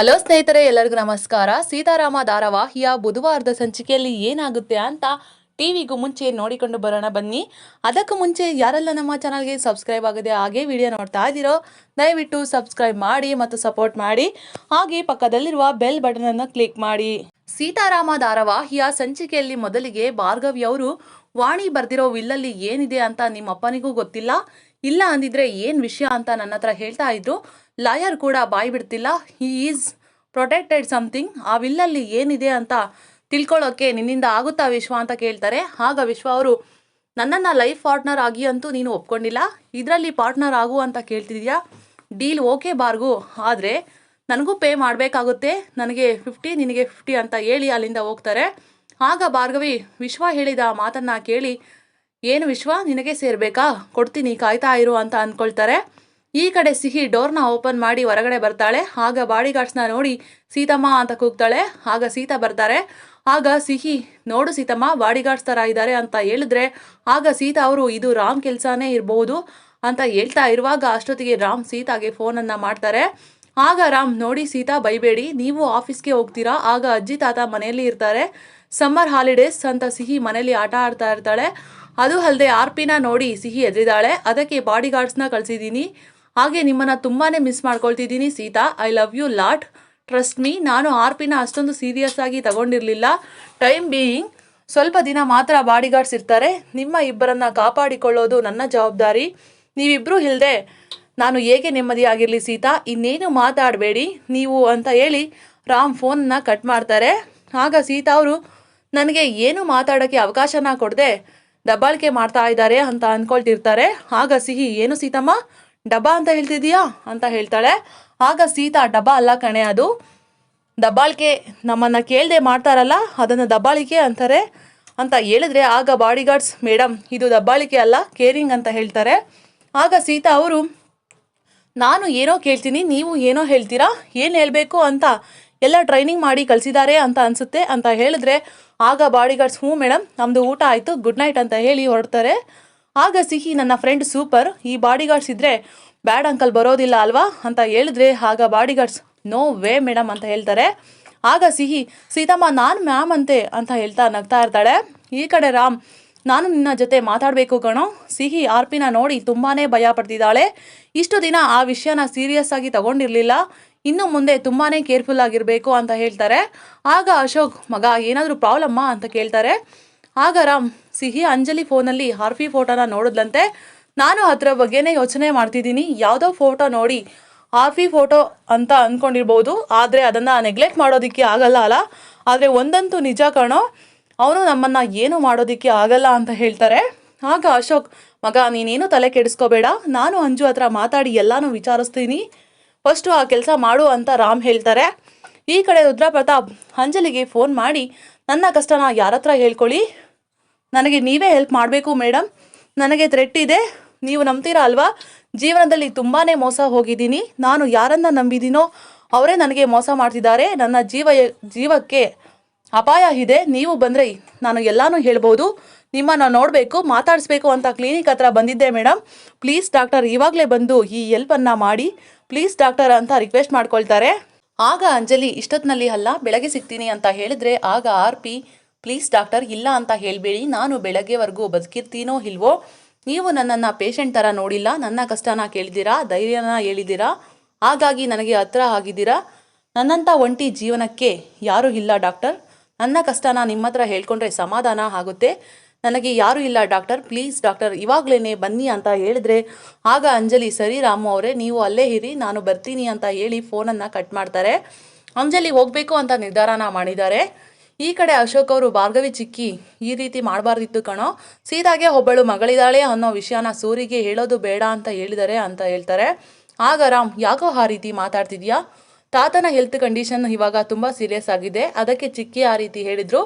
Hello ಸ್ನೇಹಿತರೆ, ಎಲ್ಲರಿಗೂ ನಮಸ್ಕಾರ. ಸೀತಾರಾಮ ಧಾರಾವಾಹಿಯ ಬುಧವಾರದ ಸಂಚಿಕೆಯಲ್ಲಿ ಏನಾಗುತ್ತೆ ಅಂತ ಟಿವಿಗೂ ಮುಂಚೆ ನೋಡಿಕೊಂಡು ಬರೋಣ ಬನ್ನಿ. ಅದಕ್ಕೂ ಮುಂಚೆ ಯಾರೆಲ್ಲ ನಮ್ಮ ಚಾನಲ್ಗೆ ಸಬ್ಸ್ಕ್ರೈಬ್ ಆಗಿದೆ ಹಾಗೆ ವಿಡಿಯೋ ನೋಡ್ತಾ ಇದ್ದೀರೋ, ದಯವಿಟ್ಟು ಸಬ್ಸ್ಕ್ರೈಬ್ ಮಾಡಿ ಮತ್ತು ಸಪೋರ್ಟ್ ಮಾಡಿ. ಹಾಗೆ ಪಕ್ಕದಲ್ಲಿರುವ ಬೆಲ್ ಬಟನ್ ಅನ್ನು ಕ್ಲಿಕ್ ಮಾಡಿ. ಸೀತಾರಾಮ ಧಾರಾವಾಹಿಯ ಸಂಚಿಕೆಯಲ್ಲಿ ಮೊದಲಿಗೆ ಭಾರ್ಗವಿ ಅವರು, ವಾಣಿ ಬರ್ದಿರೋ ವಿಲ್ಲಲ್ಲಿ ಏನಿದೆ ಅಂತ ನಿಮ್ಮ ಅಪ್ಪನಿಗೂ ಗೊತ್ತಿಲ್ಲ? ಇಲ್ಲ ಅಂದಿದ್ರೆ ಏನ್ ವಿಷಯ ಅಂತ ನನ್ನ ಹತ್ರ ಹೇಳ್ತಾ ಇದ್ರು. ಲಾಯರ್ ಕೂಡ ಬಾಯಿ ಬಿಡ್ತಿಲ್ಲ. ಹಿ ಈಸ್ ಪ್ರೊಟೆಕ್ಟೆಡ್ ಸಮಥಿಂಗ್ ಆ ವಿಲ್ಲಲ್ಲಿ ಏನಿದೆ ಅಂತ ತಿಳ್ಕೊಳ್ಳೋಕೆ ನಿನ್ನಿಂದ ಆಗುತ್ತಾ ವಿಶ್ವ ಅಂತ ಕೇಳ್ತಾರೆ. ಆಗ ವಿಶ್ವ ಅವರು, ನನ್ನನ್ನು ಲೈಫ್ ಪಾರ್ಟ್ನರ್ ಆಗಿ ಅಂತೂ ನೀನು ಒಪ್ಕೊಂಡಿಲ್ಲ. ಇದರಲ್ಲಿ ಪಾರ್ಟ್ನರ್ ಆಗು ಅಂತ ಕೇಳ್ತಿದ್ಯಾ? ಡೀಲ್ ಓಕೆ ಬಾರ್ಗು. ಆದರೆ ನನಗೂ ಪೇ ಮಾಡಬೇಕಾಗುತ್ತೆ. ನನಗೆ ಫಿಫ್ಟಿ, ನಿನಗೆ ಫಿಫ್ಟಿ ಅಂತ ಹೇಳಿ ಅಲ್ಲಿಂದ ಹೋಗ್ತಾರೆ. ಆಗ ಭಾರ್ಗವಿ, ವಿಶ್ವ ಹೇಳಿದ ಮಾತನ್ನು ಕೇಳಿ, ಏನು ವಿಶ್ವ, ನಿನಗೆ ಸೇರಬೇಕಾ? ಕೊಡ್ತೀನಿ, ಕಾಯ್ತಾ ಇರು ಅಂತ ಅಂದ್ಕೊಳ್ತಾರೆ. ಈ ಕಡೆ ಸಿಹಿ ಡೋರ್ನ ಓಪನ್ ಮಾಡಿ ಹೊರಗಡೆ ಬರ್ತಾಳೆ. ಆಗ ಬಾಡಿ ಗಾರ್ಡ್ಸ್ನ ನೋಡಿ, ಸೀತಮ್ಮ ಅಂತ ಕೂಗ್ತಾಳೆ. ಆಗ ಸೀತಾ ಬರ್ತಾರೆ. ಆಗ ಸಿಹಿ, ನೋಡು ಸೀತಮ್ಮ ಬಾಡಿ ಗಾರ್ಡ್ಸ್ ಥರ ಇದ್ದಾರೆ ಅಂತ ಹೇಳಿದ್ರೆ, ಆಗ ಸೀತಾ ಅವರು, ಇದು ರಾಮ್ ಕೆಲಸನೇ ಇರಬಹುದು ಅಂತ ಹೇಳ್ತಾ ಇರುವಾಗ ಅಷ್ಟೊತ್ತಿಗೆ ರಾಮ್ ಸೀತಾಗೆ ಫೋನನ್ನು ಮಾಡ್ತಾರೆ. ಆಗ ರಾಮ್, ನೋಡಿ ಸೀತಾ, ಬೈಬೇಡಿ. ನೀವು ಆಫೀಸ್ಗೆ ಹೋಗ್ತೀರಾ? ಆಗ ಅಜ್ಜಿ ತಾತ ಮನೆಯಲ್ಲಿ ಇರ್ತಾರೆ. ಸಮ್ಮರ್ ಹಾಲಿಡೇಸ್ ಅಂತ ಸಿಹಿ ಮನೆಯಲ್ಲಿ ಆಟ ಆಡ್ತಾ ಇರ್ತಾಳೆ. ಅದು ಅಲ್ಲದೆ ಆರ್ಪಿನ ನೋಡಿ ಸಿಹಿ ಎದ್ರಿದಾಳೆ. ಅದಕ್ಕೆ ಬಾಡಿ ಗಾರ್ಡ್ಸ್ನ ಕಳಿಸಿದ್ದೀನಿ. ಹಾಗೆ ನಿಮ್ಮನ್ನ ತುಂಬಾನೇ miss ಮಾಡ್ಕೊಳ್ತಿದ್ದೀನಿ Sita. I love you lot trust me ನಾನು ಆರ್ಪಿನ ಅಷ್ಟೊಂದು ಸೀರಿಯಸ್ ಆಗಿ ತಗೊಂಡಿರಲಿಲ್ಲ. ಟೈಮ್ ಬೀಯಿಂಗ್ ಸ್ವಲ್ಪ ದಿನ ಮಾತ್ರ ಬಾಡಿಗಾರ್ಡ್ಸ್ ಇರ್ತಾರೆ ನಿಮ್ಮ ಇಬ್ಬರನ್ನ ಕಾಪಾಡಿಕೊಳ್ಳೋದು ನನ್ನ ಜವಾಬ್ದಾರಿ. ನೀವಿಬ್ಬರೂ ಇಲ್ಲದೆ ನಾನು ಹೇಗೆ ನೆಮ್ಮದಿಯಾಗಿರಲಿ ಸೀತಾ? ಇನ್ನೇನು ಮಾತಾಡಬೇಡಿ. ನೀವು ಅಂತ ಹೇಳಿ ರಾಮ್ ಫೋನ್ನ ಕಟ್ ಮಾಡ್ತಾರೆ. ಆಗ ಸೀತಾ ಅವರು, ನನಗೆ ಏನು ಮಾತಾಡೋಕ್ಕೆ ಅವಕಾಶನ ಕೊಡದೆ? ದಬ್ಬಾಳಿಕೆ ಮಾಡ್ತಾ ಇದ್ದಾರೆ ಅಂತ ಅಂದ್ಕೊಳ್ತಿರ್ತಾರೆ ಆಗ ಸಿಹಿ, ಏನು ಸೀತಮ್ಮ? ಡಬ್ಬಾ ಅಂತ ಹೇಳ್ತಿದೀಯಾ? ಅಂತ ಹೇಳ್ತಾಳೆ. ಆಗ ಸೀತಾ ಡಬ್ಬಾ ಅಲ್ಲ ಕಣೆ ಅದು. ದಬ್ಬಾಳಿಕೆ ನಮ್ಮನ್ನ ಕೇಳದೆ ಮಾಡ್ತಾರಲ್ಲ, ಅದನ್ನು ದಬ್ಬಾಳಿಕೆ ಅಂತಾರೆ ಅಂತ ಹೇಳಿದ್ರೆ ಆಗ ಬಾಡಿಗಾರ್ಡ್ಸ್ ಮೇಡಮ್ ಇದು ದಬ್ಬಾಳಿಕೆ ಅಲ್ಲ ಕೇರಿಂಗ್ ಅಂತ ಹೇಳ್ತಾರೆ. ಆಗ ಸೀತಾ ಅವರು, ನಾನು ಏನೋ ಕೇಳ್ತೀನಿ, ನೀವು ಏನೋ ಹೇಳ್ತೀರಾ, ಏನು ಹೇಳಬೇಕು ಅಂತ ಎಲ್ಲ ಟ್ರೈನಿಂಗ್ ಮಾಡಿ ಕಳಿಸಿದ್ದಾರೆ ಅಂತ ಅನಿಸುತ್ತೆ. ಅಂತ ಹೇಳಿದ್ರೆ, ಆಗ ಬಾಡಿಗಾರ್ಡ್ಸ್ ಹ್ಞೂ ಮೇಡಮ್ ನಮ್ಮದು ಊಟ ಆಯಿತು ಗುಡ್ ನೈಟ್ ಅಂತ ಹೇಳಿ ಹೊರಡ್ತಾರೆ. ಆಗ ಸಿಹಿ ನನ್ನ ಫ್ರೆಂಡ್ ಸೂಪರ್ ಈ ಬಾಡಿಗಾರ್ಡ್ಸ್ ಇದ್ದರೆ ಬ್ಯಾಡ್ ಅಂಕಲ್ ಬರೋದಿಲ್ಲ ಅಲ್ವಾ? ಅಂತ ಹೇಳಿದ್ರೆ, ಆಗ ಬಾಡಿಗಾರ್ಡ್ಸ್ ನೋ ವೇ ಮೇಡಮ್ ಅಂತ ಹೇಳ್ತಾರೆ. ಆಗ ಸಿಹಿ, ಸೀತಮ್ಮ, ನಾನು ಮ್ಯಾಮ್ ಅಂತೆ, ಅಂತ ಹೇಳ್ತಾ ನಗ್ತಾ ಇರ್ತಾಳೆ. ಈ ಕಡೆ ರಾಮ್, ನಾನು ನಿನ್ನ ಜೊತೆ ಮಾತಾಡಬೇಕು ಕಣೋ. ಸಿಹಿ ಆರ್ಪಿನ ನೋಡಿ ತುಂಬಾನೇ ಭಯ ಪಡ್ತಿದ್ದಾಳೆ. ಇಷ್ಟು ದಿನ ಆ ವಿಷಯನ ಸೀರಿಯಸ್ ಆಗಿ ತಗೊಂಡಿರಲಿಲ್ಲ. ಇನ್ನು ಮುಂದೆ ತುಂಬಾನೇ ಕೇರ್ಫುಲ್ ಆಗಿರಬೇಕು ಅಂತ ಹೇಳ್ತಾರೆ. ಆಗ ಅಶೋಕ್, ಮಗ, ಏನಾದರೂ ಪ್ರಾಬ್ಲಮ್ಮಾ ಅಂತ ಕೇಳ್ತಾರೆ. ಆಗ ರಾಮ್ ಸಿಹಿ ಅಂಜಲಿ ಫೋನಲ್ಲಿ ಹಾರ್ಫಿ ಫೋಟೋನ ನೋಡಿದ್ಲಂತೆ. ನಾನು ಅದರ ಬಗ್ಗೆನೇ ಯೋಚನೆ ಮಾಡ್ತಿದ್ದೀನಿ. ಯಾವುದೋ ಫೋಟೋ ನೋಡಿ ಹಾರ್ಫಿ ಫೋಟೋ ಅಂತ ಅಂದ್ಕೊಂಡಿರ್ಬೋದು ಆದರೆ ಅದನ್ನು ನೆಗ್ಲೆಕ್ಟ್ ಮಾಡೋದಕ್ಕೆ ಆಗಲ್ಲ ಅಲ್ಲ? ಆದರೆ ಒಂದಂತೂ ನಿಜ ಕಾಣೋ, ಅವನು ನಮ್ಮನ್ನು ಏನು ಮಾಡೋದಕ್ಕೆ ಆಗಲ್ಲ ಅಂತ ಹೇಳ್ತಾರೆ. ಆಗ ಅಶೋಕ್, ಮಗ, ನೀನೇನು ತಲೆ ಕೆಡಿಸ್ಕೋಬೇಡ. ನಾನು ಅಂಜು ಹತ್ರ ಮಾತಾಡಿ ಎಲ್ಲಾನು ವಿಚಾರಿಸ್ತೀನಿ. ಫಸ್ಟು ಆ ಕೆಲಸ ಮಾಡು ಅಂತ ರಾಮ್ ಹೇಳ್ತಾರೆ. ಈ ಕಡೆ ರುದ್ರ ಪ್ರತಾಪ್ ಅಂಜಲಿಗೆ ಫೋನ್ ಮಾಡಿ ನನ್ನ ಕಷ್ಟನ ಯಾರ ಹತ್ರ ಹೇಳ್ಕೊಳ್ಳಿ? ನನಗೆ ನೀವೇ ಹೆಲ್ಪ್ ಮಾಡಬೇಕು ಮೇಡಮ್ ನನಗೆ ಥ್ರೆಟ್ ಇದೆ. ನೀವು ನಂಬ್ತೀರಾ ಅಲ್ವಾ? ಜೀವನದಲ್ಲಿ ತುಂಬಾ ಮೋಸ ಹೋಗಿದ್ದೀನಿ. ನಾನು ಯಾರನ್ನ ನಂಬಿದ್ದೀನೋ ಅವರೇ ನನಗೆ ಮೋಸ ಮಾಡ್ತಿದ್ದಾರೆ. ನನ್ನ ಜೀವ, ಜೀವಕ್ಕೆ ಅಪಾಯ ಇದೆ. ನೀವು ಬಂದರೆ ನಾನು ಎಲ್ಲನೂ ಹೇಳ್ಬೋದು. ನಿಮ್ಮನ್ನು ನೋಡಬೇಕು, ಮಾತಾಡಿಸ್ಬೇಕು ಅಂತ ಕ್ಲಿನಿಕ್ ಹತ್ರ ಬಂದಿದ್ದೆ ಮೇಡಮ್ ಪ್ಲೀಸ್ ಡಾಕ್ಟರ್ ಇವಾಗಲೇ ಬಂದು ಈ ಹೆಲ್ಪನ್ನು ಮಾಡಿ. ಪ್ಲೀಸ್ ಡಾಕ್ಟರ್ ಅಂತ ರಿಕ್ವೆಸ್ಟ್ ಮಾಡ್ಕೊಳ್ತಾರೆ. ಆಗ ಅಂಜಲಿ, ಇಷ್ಟೊತ್ತಿನಲ್ಲಿ ಅಲ್ಲ, ಬೆಳಗ್ಗೆ ಸಿಗ್ತೀನಿ ಅಂತ ಹೇಳಿದ್ರೆ ಆಗ ಆರ್ ಪಿ, ಪ್ಲೀಸ್ ಡಾಕ್ಟರ್, ಇಲ್ಲ ಅಂತ ಹೇಳಬೇಡಿ, ನಾನು ಬೆಳಗ್ಗೆವರೆಗೂ ಬದುಕಿರ್ತೀನೋ ಇಲ್ವೋ? ನೀವು ನನ್ನನ್ನು ಪೇಷಂಟ್ ಥರ ನೋಡಿಲ್ಲ, ನನ್ನ ಕಷ್ಟನ ಕೇಳಿದ್ದೀರಾ, ಧೈರ್ಯನ ಹೇಳಿದ್ದೀರಾ? ಹಾಗಾಗಿ ನನಗೆ ಹತ್ರ ಆಗಿದ್ದೀರಾ? ನನ್ನಂಥ ಒಂಟಿ ಜೀವನಕ್ಕೆ ಯಾರೂ ಇಲ್ಲ ಡಾಕ್ಟರ್. ನನ್ನ ಕಷ್ಟನ ನಿಮ್ಮ ಹತ್ರ ಹೇಳ್ಕೊಂಡ್ರೆ ಸಮಾಧಾನ ಆಗುತ್ತೆ. ನನಗೆ ಯಾರೂ ಇಲ್ಲ, ಡಾಕ್ಟರ್. ಪ್ಲೀಸ್, ಡಾಕ್ಟರ್ ಇವಾಗಲೇ ಬನ್ನಿ ಅಂತ ಹೇಳಿದ್ರೆ, ಆಗ ಅಂಜಲಿ, ಸರಿ ರಾಮು ಅವರೇ, ನೀವು ಅಲ್ಲೇ ಇರಿ, ನಾನು ಬರ್ತೀನಿ ಅಂತ ಹೇಳಿ ಫೋನನ್ನು ಕಟ್ ಮಾಡ್ತಾರೆ. ಅಂಜಲಿ ಹೋಗಬೇಕು ಅಂತ ನಿರ್ಧಾರನ ಮಾಡಿದ್ದಾರೆ. ಈ ಕಡೆ ಅಶೋಕ್ ಅವರು, ಭಾರ್ಗವಿ ಚಿಕ್ಕಿ, ಈ ರೀತಿ ಮಾಡಬಾರ್ದಿತ್ತು ಕಣೋ. ಸೀದಾಗೆ ಒಬ್ಬಳು ಮಗಳಿದ್ದಾಳೆ ಅನ್ನೋ ವಿಷಯನ ಸೂರಿಗೆ ಹೇಳೋದು ಬೇಡ ಅಂತ ಹೇಳಿದ್ದಾರೆ ಅಂತ ಹೇಳ್ತಾರೆ. ಆಗ ರಾಮ್, ಯಾಕೋ ಆ ರೀತಿ ಮಾತಾಡ್ತಿದ್ಯಾ? ತಾತನ ಹೆಲ್ತ್ ಕಂಡೀಷನ್ ಇವಾಗ ತುಂಬ ಸೀರಿಯಸ್ ಆಗಿದೆ. ಅದಕ್ಕೆ ಚಿಕ್ಕಿ ಆ ರೀತಿ ಹೇಳಿದ್ರು.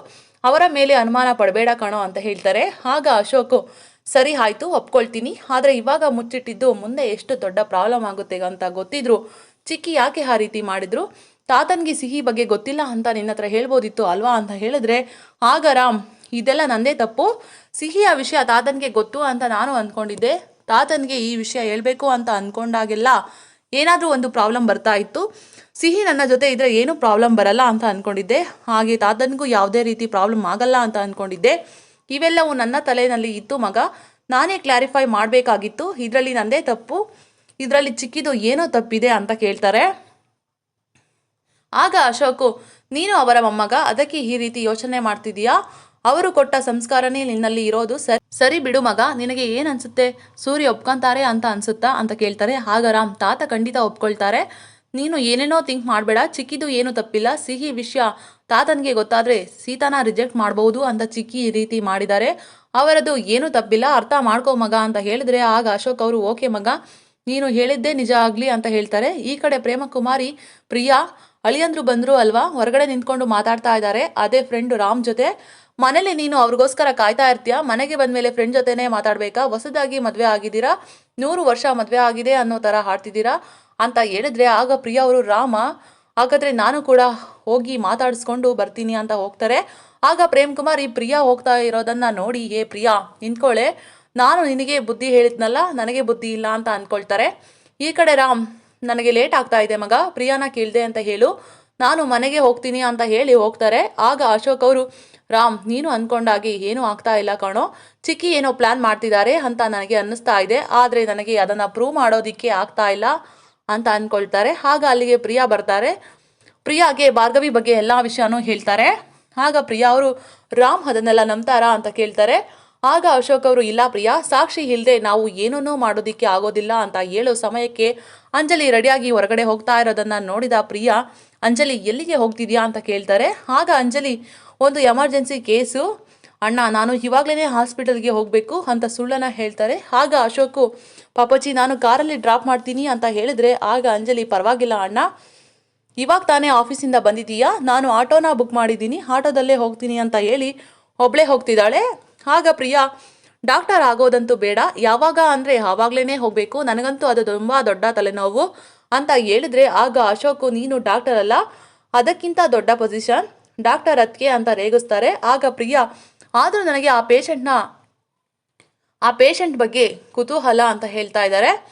ಅವರ ಮೇಲೆ ಅನುಮಾನ ಪಡಬೇಡ ಕಣೋ ಅಂತ ಹೇಳ್ತಾರೆ. ಆಗ ಅಶೋಕ್, ಸರಿ ಆಯ್ತು, ಒಪ್ಕೊಳ್ತೀನಿ. ಆದರೆ ಇವಾಗ ಮುಚ್ಚಿಟ್ಟಿದ್ದು ಮುಂದೆ ಎಷ್ಟು ದೊಡ್ಡ ಪ್ರಾಬ್ಲಮ್ ಆಗುತ್ತೆ ಅಂತ ಗೊತ್ತಿದ್ರು. ಚಿಕ್ಕಿ ಯಾಕೆ ಆ ರೀತಿ ಮಾಡಿದ್ರು? ತಾತನಿಗೆ ಸಿಹಿ ಬಗ್ಗೆ ಗೊತ್ತಿಲ್ಲ ಅಂತ ನಿನ್ನ ಹತ್ರ ಹೇಳ್ಬೋದಿತ್ತು ಅಲ್ವಾ ಅಂತ ಹೇಳಿದ್ರೆ, ಆಗ ರಾಮ್, ಇದೆಲ್ಲ ನಂದೇ ತಪ್ಪು. ಸಿಹಿಯ ವಿಷಯ ತಾತನಿಗೆ ಗೊತ್ತು ಅಂತ ನಾನು ಅಂದ್ಕೊಂಡಿದ್ದೆ ತಾತನಿಗೆ ಈ ವಿಷಯ ಹೇಳಬೇಕು ಅಂತ ಅಂದ್ಕೊಂಡಾಗೆಲ್ಲ ಏನಾದರೂ ಒಂದು ಪ್ರಾಬ್ಲಮ್ ಬರ್ತಾ ಇತ್ತು. ಸಿಹಿ ನನ್ನ ಜೊತೆ ಇದ್ರೆ ಏನೂ ಪ್ರಾಬ್ಲಮ್ ಬರಲ್ಲ ಅಂತ ಅಂದ್ಕೊಂಡಿದ್ದೆ ಹಾಗೆ ತಾತನಿಗೂ ಯಾವುದೇ ರೀತಿ ಪ್ರಾಬ್ಲಮ್ ಆಗಲ್ಲ ಅಂತ ಅಂದ್ಕೊಂಡಿದ್ದೆ ಇವೆಲ್ಲವೂ ನನ್ನ ತಲೆಯಲ್ಲಿ ಇತ್ತು ಮಗ. ನಾನೇ ಕ್ಲಾರಿಫೈ ಮಾಡಬೇಕಾಗಿತ್ತು. ಇದರಲ್ಲಿ ನಂದೇ ತಪ್ಪು. ಇದರಲ್ಲಿ ಚಿಕ್ಕಿದು ಏನೋ ತಪ್ಪಿದೆ ಅಂತ ಕೇಳ್ತಾರೆ. ಆಗ ಅಶೋಕು, ನೀನು ಅವರ ಮೊಮ್ಮಗ, ಅದಕ್ಕೆ ಈ ರೀತಿ ಯೋಚನೆ ಮಾಡ್ತಿದೀಯಾ ಅವರು ಕೊಟ್ಟ ಸಂಸ್ಕಾರನೇ ನಿನ್ನಲ್ಲಿ ಇರೋದು ಸರಿ. ಸರಿ ಬಿಡು ಮಗ, ನಿನಗೆ ಏನು ಅನ್ಸುತ್ತೆ? ಸೂರ್ಯ ಒಪ್ಕೊಂತಾರೆ ಅಂತ ಅನ್ಸುತ್ತಾ ಅಂತ ಕೇಳ್ತಾರೆ. ಆಗ ರಾಮ್, ತಾತ ಖಂಡಿತ ಒಪ್ಕೊಳ್ತಾರೆ. ನೀನು ಏನೇನೋ ಥಿಂಕ್ ಮಾಡಬೇಡ, ಚಿಕ್ಕಿದು ಏನು ತಪ್ಪಿಲ್ಲ. ಸಿಹಿ ವಿಷಯ ತಾತನಿಗೆ ಗೊತ್ತಾದ್ರೆ ಸೀತಾನ ರಿಜೆಕ್ಟ್ ಮಾಡಬಹುದು ಅಂತ ಚಿಕ್ಕಿ ಈ ರೀತಿ ಮಾಡಿದ್ದಾರೆ. ಅವರದು ಏನು ತಪ್ಪಿಲ್ಲ, ಅರ್ಥ ಮಾಡ್ಕೋ ಮಗ ಅಂತ ಹೇಳಿದ್ರೆ ಆಗ ಅಶೋಕ್ ಅವರು, ಓಕೆ ಮಗ, ನೀನು ಹೇಳಿದ್ದೇ ನಿಜ ಆಗ್ಲಿ ಅಂತ ಹೇಳ್ತಾರೆ. ಈ ಕಡೆ ಪ್ರೇಮಕುಮಾರಿ, ಪ್ರಿಯಾ, ಅಳಿಯಂದ್ರು ಬಂದ್ರು ಅಲ್ವಾ? ಹೊರಗಡೆ ನಿಂತ್ಕೊಂಡು ಮಾತಾಡ್ತಾ ಇದ್ದಾರೆ. ಅದೇ ಫ್ರೆಂಡ್ ರಾಮ್ ಜೊತೆ. ಮನೇಲಿ ನೀನು ಅವ್ರಿಗೋಸ್ಕರ ಕಾಯ್ತಾ ಇರ್ತೀಯ? ಮನೆಗೆ ಬಂದ್ಮೇಲೆ ಫ್ರೆಂಡ್ ಜೊತೆನೇ ಮಾತಾಡ್ಬೇಕಾ? ಹೊಸದಾಗಿ ಮದ್ವೆ ಆಗಿದ್ದೀರಾ? ನೂರು ವರ್ಷ ಮದ್ವೆ ಆಗಿದೆ ಅನ್ನೋ ತರ ಹಾಡ್ತಿದ್ದೀರಾ? ಅಂತ ಹೇಳಿದ್ರೆ, ಆಗ ಪ್ರಿಯಾ ಅವರು ರಾಮ. ಹಾಗಾದ್ರೆ ನಾನು ಕೂಡ ಹೋಗಿ ಮಾತಾಡಿಸ್ಕೊಂಡು ಬರ್ತೀನಿ ಅಂತ ಹೋಗ್ತಾರೆ. ಆಗ ಪ್ರೇಮ್ ಕುಮಾರ್, ಈ ಪ್ರಿಯಾ ಹೋಗ್ತಾ ಇರೋದನ್ನ ನೋಡಿ ಏ ಪ್ರಿಯಾ ನಿಂತ್ಕೊಳ್ಳೆ ನಾನು ನಿನಗೆ ಬುದ್ಧಿ ಹೇಳಿದ್ನಲ್ಲ, ನನಗೆ ಬುದ್ಧಿ ಇಲ್ಲ ಅಂತ ಅನ್ಕೊಳ್ತಾರೆ. ಈ ಕಡೆ ರಾಮ್, ನನಗೆ ಲೇಟ್ ಆಗ್ತಾ ಇದೆ ಮಗ. ಪ್ರಿಯಾನ ಕೇಳಿದೆ ಅಂತ ಹೇಳು. ನಾನು ಮನೆಗೆ ಹೋಗ್ತೀನಿ ಅಂತ ಹೇಳಿ ಹೋಗ್ತಾರೆ. ಆಗ ಅಶೋಕ್ ಅವರು ರಾಮ್, ನೀನು ಅನ್ಕೊಂಡಾಗಿ ಏನೂ ಆಗ್ತಾ ಇಲ್ಲ ಕಣೋ. ಚಿಕ್ಕಿ ಏನೋ ಪ್ಲಾನ್ ಮಾಡ್ತಿದ್ದಾರೆ ಅಂತ ನನಗೆ ಅನ್ನಿಸ್ತಾ ಇದೆ. ಆದರೆ ನನಗೆ ಅದನ್ನು ಪ್ರೂವ್ ಮಾಡೋದಿಕ್ಕೆ ಆಗ್ತಾ ಇಲ್ಲ ಅಂತ ಅಂದ್ಕೊಳ್ತಾರೆ ಆಗ ಅಲ್ಲಿಗೆ ಪ್ರಿಯಾ ಬರ್ತಾರೆ. ಪ್ರಿಯಾಗೆ ಭಾರ್ಗವಿ ಬಗ್ಗೆ ಎಲ್ಲ ವಿಷಯನೂ ಹೇಳ್ತಾರೆ. ಆಗ ಪ್ರಿಯಾ ಅವರು, ರಾಮ್ ಅದನ್ನೆಲ್ಲ ನಂಬ್ತಾರಾ? ಅಂತ ಕೇಳ್ತಾರೆ. ಆಗ ಅಶೋಕ್ ಅವರು, ಇಲ್ಲ ಪ್ರಿಯಾ, ಸಾಕ್ಷಿ ಇಲ್ಲದೆ ನಾವು ಏನೂ ಮಾಡೋದಿಕ್ಕೆ ಆಗೋದಿಲ್ಲ ಅಂತ ಹೇಳೋ ಸಮಯಕ್ಕೆ ಅಂಜಲಿ ರೆಡಿಯಾಗಿ ಹೊರಗಡೆ ಹೋಗ್ತಾ ಇರೋದನ್ನು ನೋಡಿದ ಪ್ರಿಯಾ ಅಂಜಲಿ ಎಲ್ಲಿಗೆ ಹೋಗ್ತಿದ್ಯಾ ಅಂತ ಕೇಳ್ತಾರೆ. ಆಗ ಅಂಜಲಿ, ಒಂದು ಎಮರ್ಜೆನ್ಸಿ ಕೇಸು. ಅಣ್ಣ, ನಾನು ಇವಾಗಲೇ ಹಾಸ್ಪಿಟಲ್ಗೆ ಹೋಗಬೇಕು ಅಂತ ಸುಳ್ಳನ್ನು ಹೇಳ್ತಾರೆ. ಆಗ ಅಶೋಕು ಪಾಪಚ್ಚಿ ನಾನು ಕಾರಲ್ಲಿ ಡ್ರಾಪ್ ಮಾಡ್ತೀನಿ ಅಂತ ಹೇಳಿದ್ರೆ ಆಗ ಅಂಜಲಿ, ಪರವಾಗಿಲ್ಲ ಅಣ್ಣ. ಇವಾಗ ತಾನೇ ಆಫೀಸಿಂದ ಬಂದಿದ್ದೀಯಾ? ನಾನು ಆಟೋನ ಬುಕ್ ಮಾಡಿದ್ದೀನಿ. ಆಟೋದಲ್ಲೇ ಹೋಗ್ತೀನಿ ಅಂತ ಹೇಳಿ ಒಬ್ಳೆ ಹೋಗ್ತಿದ್ದಾಳೆ. ಆಗ ಪ್ರಿಯಾ, ಡಾಕ್ಟರ್ ಆಗೋದಂತೂ ಬೇಡ. ಯಾವಾಗ ಅಂದರೆ ಆವಾಗಲೇ ಹೋಗಬೇಕು. ನನಗಂತೂ ಅದು ತುಂಬ ದೊಡ್ಡ ತಲೆನೋವು. ಅಂತ ಹೇಳಿದ್ರೆ, ಆಗ ಅಶೋಕು, ನೀನು ಡಾಕ್ಟರ್ ಅಲ್ಲ? ಅದಕ್ಕಿಂತ ದೊಡ್ಡ ಪೊಸಿಷನ್ ಡಾಕ್ಟರ್ ಅದಕ್ಕೆ ಅಂತ ರೇಗಿಸ್ತಾರೆ. ಆಗ ಪ್ರಿಯಾ, ಆದರೂ ನನಗೆ ಆ ಪೇಷಂಟ್ನ ಆ ಪೇಷಂಟ್ ಬಗ್ಗೆ ಕುತೂಹಲ ಅಂತ ಹೇಳ್ತಾ ಇದ್ದಾರೆ.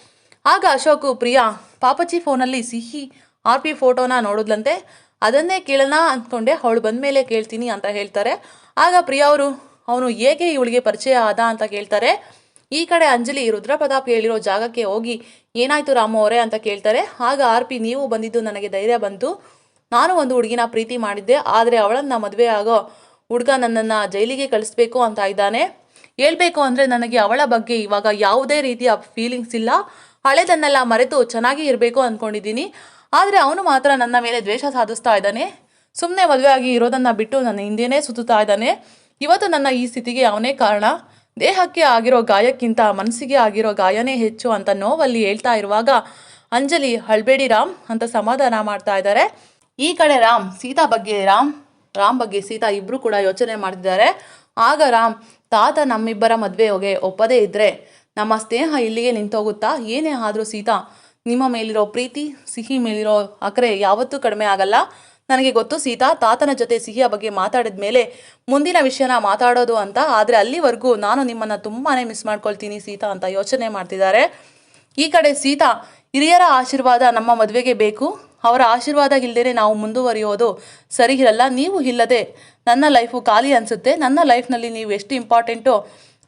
ಆಗ ಅಶೋಕು, ಪ್ರಿಯಾ ಪಾಪಚ್ಚಿ ಫೋನಲ್ಲಿ ಸಿಹಿ, ಆರ್ ಪಿ ಫೋಟೋನ ನೋಡಿದ್ಲಂತೆ. ಅದನ್ನೇ ಕೇಳೋಣ ಅಂದ್ಕೊಂಡೆ. ಅವಳು ಬಂದಮೇಲೆ ಕೇಳ್ತೀನಿ ಅಂತ ಹೇಳ್ತಾರೆ. ಆಗ ಪ್ರಿಯಾ ಅವರು, ಅವನು ಹೇಗೆ ಇವಳಿಗೆ ಪರಿಚಯ ಆದ? ಅಂತ ಕೇಳ್ತಾರೆ. ಈ ಕಡೆ ಅಂಜಲಿ ರುದ್ರಪ್ರತಾಪ್ ಹೇಳಿರೋ ಜಾಗಕ್ಕೆ ಹೋಗಿ ಏನಾಯ್ತು ರಾಮು ಅವರೇ ಅಂತ ಕೇಳ್ತಾರೆ. ಆಗ ಆರ್ ಪಿ, ನೀವು ಬಂದಿದ್ದು ನನಗೆ ಧೈರ್ಯ ಬಂತು. ನಾನು ಒಂದು ಹುಡುಗಿನ ಪ್ರೀತಿ ಮಾಡಿದ್ದೆ. ಆದರೆ ಅವಳನ್ನ ಮದುವೆ ಆಗೋ ಹುಡುಗ ನನ್ನನ್ನು ಜೈಲಿಗೆ ಕಳಿಸ್ಬೇಕು ಅಂತ ಇದ್ದಾನೆ. ಹೇಳ್ಬೇಕು ಅಂದರೆ ನನಗೆ ಅವಳ ಬಗ್ಗೆ ಇವಾಗ ಯಾವುದೇ ರೀತಿಯ ಫೀಲಿಂಗ್ಸ್ ಇಲ್ಲ. ಹಳೆದನ್ನೆಲ್ಲ ಮರೆತು ಚೆನ್ನಾಗಿ ಇರಬೇಕು ಅಂದ್ಕೊಂಡಿದ್ದೀನಿ ಆದರೆ ಅವನು ಮಾತ್ರ ನನ್ನ ಮೇಲೆ ದ್ವೇಷ ಸಾಧಿಸ್ತಾ ಇದ್ದಾನೆ. ಸುಮ್ಮನೆ ಮದುವೆ ಆಗಿ ಇರೋದನ್ನು ಬಿಟ್ಟು ನನ್ನ ಹಿಂದೆನೇ ಸುತ್ತುತ್ತಾ ಇದ್ದಾನೆ. ಇವತ್ತು ನನ್ನ ಈ ಸ್ಥಿತಿಗೆ ಅವನೇ ಕಾರಣ. ದೇಹಕ್ಕೆ ಆಗಿರೋ ಗಾಯಕ್ಕಿಂತ ಮನಸ್ಸಿಗೆ ಆಗಿರೋ ಗಾಯನೇ ಹೆಚ್ಚು ಅಂತ ನೋವಲ್ಲಿ ಹೇಳ್ತಾ ಇರುವಾಗ ಅಂಜಲಿ, ಹಳ್ಬೇಡಿ ರಾಮ್ ಅಂತ ಸಮಾಧಾನ ಮಾಡ್ತಾ ಇದ್ದಾರೆ. ಈ ಕಡೆ ರಾಮ್, ಸೀತಾ ಬಗ್ಗೆ, ರಾಮ್ ರಾಮ್ ಬಗ್ಗೆ ಸೀತಾ ಇಬ್ರು ಕೂಡ ಯೋಚನೆ ಮಾಡ್ತಿದ್ದಾರೆ. ಆಗ ರಾಮ್, ತಾತ ನಮ್ಮಿಬ್ಬರ ಮದುವೆಗೆ ಒಪ್ಪದೇ ಇದ್ರೆ ನಮ್ಮ ಸ್ನೇಹ ಇಲ್ಲಿಗೆ ನಿಂತೋಗುತ್ತಾ? ಏನೇ ಆದರೂ ಸೀತಾ, ನಿಮ್ಮ ಮೇಲಿರೋ ಪ್ರೀತಿ, ಸಿಹಿ ಮೇಲಿರೋ ಅಕರೆ ಯಾವತ್ತೂ ಕಡಿಮೆ ಆಗಲ್ಲ. ನನಗೆ ಗೊತ್ತು, ಸೀತಾ, ತಾತನ ಜೊತೆ ಸಿಹಿಯ ಬಗ್ಗೆ ಮಾತಾಡಿದ ಮೇಲೆ ಮುಂದಿನ ವಿಷಯನ ಮಾತಾಡೋದು ಅಂತ. ಆದರೆ ಅಲ್ಲಿವರೆಗೂ ನಾನು ನಿಮ್ಮನ್ನು ತುಂಬಾ ಮಿಸ್ ಮಾಡ್ಕೊಳ್ತೀನಿ ಸೀತಾ ಅಂತ ಯೋಚನೆ ಮಾಡ್ತಿದ್ದಾರೆ. ಈ ಕಡೆ ಸೀತಾ, ಹಿರಿಯರ ಆಶೀರ್ವಾದ ನಮ್ಮ ಮದುವೆಗೆ ಬೇಕು. ಅವರ ಆಶೀರ್ವಾದ ಇಲ್ಲದೇ ನಾವು ಮುಂದುವರಿಯೋದು ಸರಿ ಇರಲ್ಲ. ನೀವು ಇಲ್ಲದೆ ನನ್ನ ಲೈಫು ಖಾಲಿ ಅನಿಸುತ್ತೆ. ನನ್ನ ಲೈಫ್ನಲ್ಲಿ ನೀವು ಎಷ್ಟು ಇಂಪಾರ್ಟೆಂಟು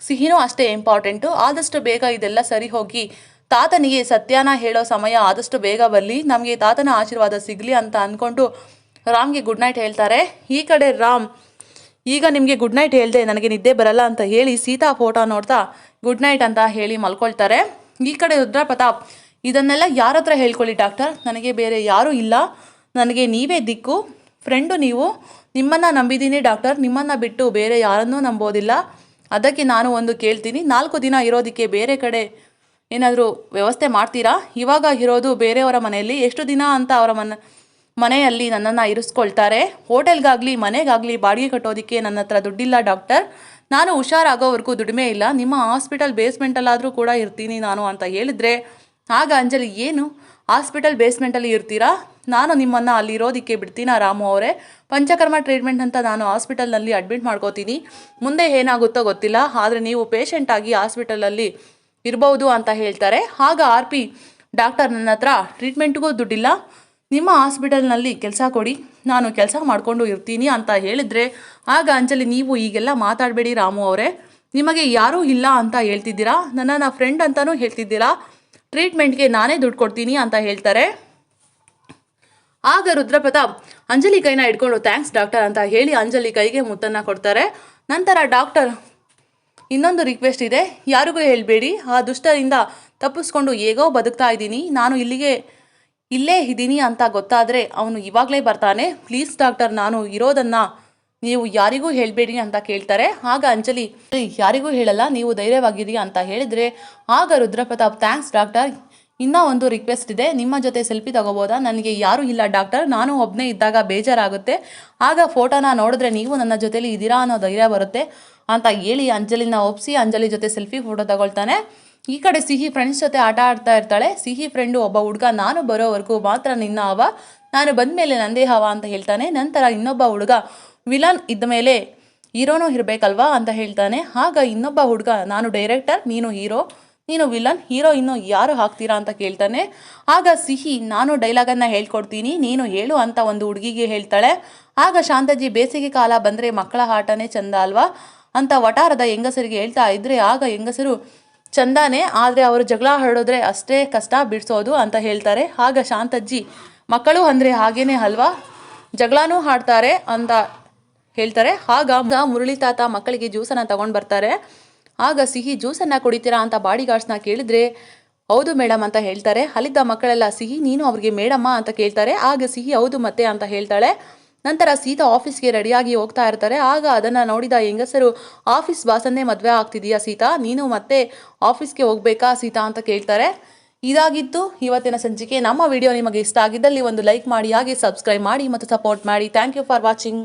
ಸಿಹಿನೂ ಅಷ್ಟೇ ಇಂಪಾರ್ಟೆಂಟು ಆದಷ್ಟು ಬೇಗ ಇದೆಲ್ಲ ಸರಿ ಹೋಗಿ, ತಾತನಿಗೆ ಸತ್ಯಾನ ಹೇಳೋ ಸಮಯ ಆದಷ್ಟು ಬೇಗ ಬರಲಿ. ನಮಗೆ ತಾತನ ಆಶೀರ್ವಾದ ಸಿಗಲಿ ಅಂತ ಅಂದ್ಕೊಂಡು ರಾಮ್ಗೆ ಗುಡ್ ನೈಟ್ ಹೇಳ್ತಾರೆ. ಈ ಕಡೆ ರಾಮ್, ಈಗ ನಿಮಗೆ ಗುಡ್ ನೈಟ್ ಹೇಳಿದೆ, ನನಗೆ ನಿದ್ದೆ ಬರಲ್ಲ ಅಂತ ಹೇಳಿ ಸೀತಾ ಫೋಟೋ ನೋಡ್ತಾ ಗುಡ್ ನೈಟ್ ಅಂತ ಹೇಳಿ ಮಲ್ಕೊಳ್ತಾರೆ. ಈ ಕಡೆ ರುದ್ರ ಪ್ರತಾಪ್, ಇದನ್ನೆಲ್ಲ ಯಾರ ಹತ್ರ ಹೇಳ್ಕೊಳ್ಳಿ ಡಾಕ್ಟರ್ ನನಗೆ ಬೇರೆ ಯಾರೂ ಇಲ್ಲ. ನನಗೆ ನೀವೇ ದಿಕ್ಕು. ಫ್ರೆಂಡು ನೀವು. ನಿಮ್ಮನ್ನು ನಂಬಿದ್ದೀನಿ ಡಾಕ್ಟರ್ ನಿಮ್ಮನ್ನು ಬಿಟ್ಟು ಬೇರೆ ಯಾರನ್ನೂ ನಂಬೋದಿಲ್ಲ. ಅದಕ್ಕೆ ನಾನು ಒಂದು ಕೇಳ್ತೀನಿ. ನಾಲ್ಕು ದಿನ ಇರೋದಕ್ಕೆ ಬೇರೆ ಕಡೆ ಏನಾದರೂ ವ್ಯವಸ್ಥೆ ಮಾಡ್ತೀರಾ? ಇವಾಗ ಇರೋದು ಬೇರೆಯವರ ಮನೆಯಲ್ಲಿ. ಎಷ್ಟು ದಿನ ಅಂತ ಅವರ ಮನೆ ಮನೆಯಲ್ಲಿ ನನ್ನನ್ನು ಇರಿಸ್ಕೊಳ್ತಾರೆ. ಹೋಟೆಲ್ಗಾಗಲಿ, ಮನೆಗಾಗಲಿ ಬಾಡಿಗೆ ಕಟ್ಟೋದಕ್ಕೆ ನನ್ನ ಹತ್ರ ದುಡ್ಡಿಲ್ಲ ಡಾಕ್ಟರ್. ನಾನು ಹುಷಾರಾಗೋವರೆಗೂ ದುಡಿಮೆ ಇಲ್ಲ. ನಿಮ್ಮ ಹಾಸ್ಪಿಟಲ್ ಬೇಸ್ಮೆಂಟಲ್ಲಾದರೂ ಕೂಡ ಇರ್ತೀನಿ ನಾನು ಅಂತ ಹೇಳಿದ್ರೆ, ಆಗ ಅಂಜಲಿ, ಏನು? ಹಾಸ್ಪಿಟಲ್ ಬೇಸ್ಮೆಂಟಲ್ಲಿ ಇರ್ತೀರಾ? ನಾನು ನಿಮ್ಮನ್ನು ಅಲ್ಲಿರೋದಕ್ಕೆ ಬಿಡ್ತೀನ ರಾಮು ಅವರೇ? ಪಂಚಕರ್ಮ ಟ್ರೀಟ್ಮೆಂಟ್ ಅಂತ ನಾನು ಹಾಸ್ಪಿಟಲ್ನಲ್ಲಿ ಅಡ್ಮಿಟ್ ಮಾಡ್ಕೋತೀನಿ. ಮುಂದೆ ಏನಾಗುತ್ತೋ ಗೊತ್ತಿಲ್ಲ. ಆದರೆ ನೀವು ಪೇಷಂಟ್ ಆಗಿ ಹಾಸ್ಪಿಟಲಲ್ಲಿ ಇರ್ಬೋದು ಅಂತ ಹೇಳ್ತಾರೆ. ಆಗ ಆರ್ ಪಿ ಡಾಕ್ಟರ್ ನನ್ನ ಹತ್ರ ಟ್ರೀಟ್ಮೆಂಟ್ಗೂ ದುಡ್ಡಿಲ್ಲ. ನಿಮ್ಮ ಹಾಸ್ಪಿಟಲ್ನಲ್ಲಿ ಕೆಲಸ ಕೊಡಿ, ನಾನು ಕೆಲಸ ಮಾಡಿಕೊಂಡು ಇರ್ತೀನಿ ಅಂತ ಹೇಳಿದರೆ, ಆಗ ಅಂಜಲಿ ನೀವು ಈಗೆಲ್ಲ ಮಾತಾಡಬೇಡಿ ರಾಮು ಅವರೇ. ನಿಮಗೆ ಯಾರೂ ಇಲ್ಲ ಅಂತ ಹೇಳ್ತಿದ್ದೀರಾ? ನನ್ನನ್ನು ಫ್ರೆಂಡ್ ಅಂತಲೂ ಹೇಳ್ತಿದ್ದೀರಾ? ಟ್ರೀಟ್ಮೆಂಟ್ಗೆ ನಾನೇ ದುಡ್ಡು ಕೊಡ್ತೀನಿ ಅಂತ ಹೇಳ್ತಾರೆ. ಆಗ ರುದ್ರಪ್ರತಾಪ್, ಅಂಜಲಿ ಕೈನ ಹಿಡ್ಕೊಂಡು ಥ್ಯಾಂಕ್ಸ್ ಡಾಕ್ಟರ್ ಅಂತ ಹೇಳಿ ಅಂಜಲಿ ಕೈಗೆ ಮುತ್ತನ್ನು ಕೊಡ್ತಾರೆ. ನಂತರ ಡಾಕ್ಟರ್ ಇನ್ನೊಂದು ರಿಕ್ವೆಸ್ಟ್ ಇದೆ. ಯಾರಿಗೂ ಹೇಳಬೇಡಿ, ಆ ದುಷ್ಟರಿಂದ ತಪ್ಪಿಸ್ಕೊಂಡು ಹೇಗೋ ಬದುಕ್ತಾ ಇದ್ದೀನಿ. ನಾನು ಇಲ್ಲಿಗೆ ಇಲ್ಲೇ ಇದ್ದೀನಿ ಅಂತ ಗೊತ್ತಾದರೆ ಅವನು ಇವಾಗಲೇ ಬರ್ತಾನೆ. ಪ್ಲೀಸ್ ಡಾಕ್ಟರ್ ನಾನು ಇರೋದನ್ನು ನೀವು ಯಾರಿಗೂ ಹೇಳಬೇಡಿ ಅಂತ ಕೇಳ್ತಾರೆ. ಆಗ ಅಂಜಲಿ "ಏಯ್, ಯಾರಿಗೂ ಹೇಳಲ್ಲ ನೀವು ಧೈರ್ಯವಾಗಿರಿ ಅಂತ ಹೇಳಿದರೆ ಆಗ ರುದ್ರಪ್ರತಾಪ್ ಥ್ಯಾಂಕ್ಸ್ ಡಾಕ್ಟರ್ ಇನ್ನೂ ಒಂದು ರಿಕ್ವೆಸ್ಟ್ ಇದೆ. ನಿಮ್ಮ ಜೊತೆ ಸೆಲ್ಫಿ ತಗೋಬೋದಾ? ನನಗೆ ಯಾರೂ ಇಲ್ಲ ಡಾಕ್ಟರ್. ನಾನು ಒಬ್ಬನೇ ಇದ್ದಾಗ ಬೇಜಾರಾಗುತ್ತೆ. ಆಗ ಫೋಟೋನ ನೋಡಿದ್ರೆ ನೀವು ನನ್ನ ಜೊತೆಲಿ ಇದ್ದೀರಾ ಅನ್ನೋ ಧೈರ್ಯ ಬರುತ್ತೆ. ಅಂತ ಹೇಳಿ ಅಂಜಲಿನ ಒಪ್ಸಿ ಅಂಜಲಿ ಜೊತೆ ಸೆಲ್ಫಿ ಫೋಟೋ ತಗೊಳ್ತಾನೆ. ಈ ಕಡೆ ಸಿಹಿ ಫ್ರೆಂಡ್ಸ್ ಜೊತೆ ಆಟ ಆಡ್ತಾ ಇರ್ತಾಳೆ. ಸಿಹಿ ಫ್ರೆಂಡು ಒಬ್ಬ ಹುಡುಗ, ನಾನು ಬರೋವರೆಗೂ ಮಾತ್ರ ನಿನ್ನ ಅವ ನಾನು ಬಂದಮೇಲೆ ನಂದೇ ಹವ ಅಂತ ಹೇಳ್ತಾನೆ. ನಂತರ ಇನ್ನೊಬ್ಬ ಹುಡುಗ, ವಿಲನ್ ಇದ್ದ ಮೇಲೆ ಹೀರೋನೂ ಇರಬೇಕಲ್ವಾ ಅಂತ ಹೇಳ್ತಾನೆ. ಆಗ ಇನ್ನೊಬ್ಬ ಹುಡುಗ, ನಾನು ಡೈರೆಕ್ಟರ್ ನೀನು ಹೀರೋ. ನೀನು ವಿಲನ್ ಹೀರೋ ಇನ್ನು ಯಾರು ಹಾಕ್ತೀರಾ ಅಂತ ಕೇಳ್ತಾನೆ. ಆಗ ಸಿಹಿ, ನಾನು ಡೈಲಾಗನ್ನು ಹೇಳ್ಕೊಡ್ತೀನಿ, ನೀನು ಹೇಳು ಅಂತ ಒಂದು ಹುಡುಗಿಗೆ ಹೇಳ್ತಾಳೆ. ಆಗ ಶಾಂತಜಿ, ಬೇಸಿಗೆ ಕಾಲ ಬಂದರೆ ಮಕ್ಕಳ ಆಟನೇ ಚಂದ ಅಲ್ವಾ ಅಂತ ವಟಾರದ ಹೆಂಗಸರಿಗೆ ಹೇಳ್ತಾ ಇದ್ರೆ, ಆಗ ಹೆಂಗಸರು ಚಂದಾನೆ, ಆದರೆ ಅವರು ಜಗಳ ಹರಡಿದ್ರೆ ಅಷ್ಟೇ ಕಷ್ಟ ಬಿಡಿಸೋದು ಅಂತ ಹೇಳ್ತಾರೆ. ಆಗ ಶಾಂತಜ್ಜಿ, ಮಕ್ಕಳು ಅಂದರೆ ಹಾಗೇನೆ ಅಲ್ವಾ? ಜಗಳನೂ ಹಾಡ್ತಾರೆ ಅಂತ ಹೇಳ್ತಾರೆ. ಆಗ ಮುರಳಿ ತಾತ ಮಕ್ಕಳಿಗೆ ಜ್ಯೂಸನ್ನು ತಗೊಂಡು ಬರ್ತಾರೆ. ಆಗ ಸಿಹಿ, ಜ್ಯೂಸನ್ನು ಕುಡಿತೀರಾ? ಅಂತ ಬಾಡಿ ಗಾರ್ಡ್ಸ್ನ ಕೇಳಿದ್ರೆ, ಹೌದು ಮೇಡಮ್ ಅಂತ ಹೇಳ್ತಾರೆ. ಅಲ್ಲಿದ್ದ ಮಕ್ಕಳೆಲ್ಲ, ಸಿಹಿ ನೀನು ಅವ್ರಿಗೆ ಮೇಡಮ್ಮ ಅಂತ ಕೇಳ್ತಾರೆ. ಆಗ ಸಿಹಿ, ಹೌದು ಮತ್ತೆ ಅಂತ ಹೇಳ್ತಾಳೆ. ನಂತರ ಸೀತಾ ಆಫೀಸ್ಗೆ ರೆಡಿಯಾಗಿ ಹೋಗ್ತಾ ಇರ್ತಾರೆ. ಆಗ ಅದನ್ನು ನೋಡಿದ ಹೆಂಗಸರು, ಆಫೀಸ್ ಬಾಸನ್ನೇ ಮದುವೆ ಆಗ್ತಿದೀಯಾ ಸೀತಾ? ನೀನು ಮತ್ತೆ ಆಫೀಸ್ಗೆ ಹೋಗ್ಬೇಕಾ ಸೀತಾ ಅಂತ ಕೇಳ್ತಾರೆ. ಇದಾಗಿತ್ತು. ಇವತ್ತಿನ ಸಂಚಿಕೆ ನಮ್ಮ ವಿಡಿಯೋ ನಿಮಗೆ ಇಷ್ಟ ಆಗಿದ್ದಲ್ಲಿ ಒಂದು ಲೈಕ್ ಮಾಡಿ, ಹಾಗೆ ಸಬ್ಸ್ಕ್ರೈಬ್ ಮಾಡಿ ಮತ್ತು ಸಪೋರ್ಟ್ ಮಾಡಿ. Thank you for watching.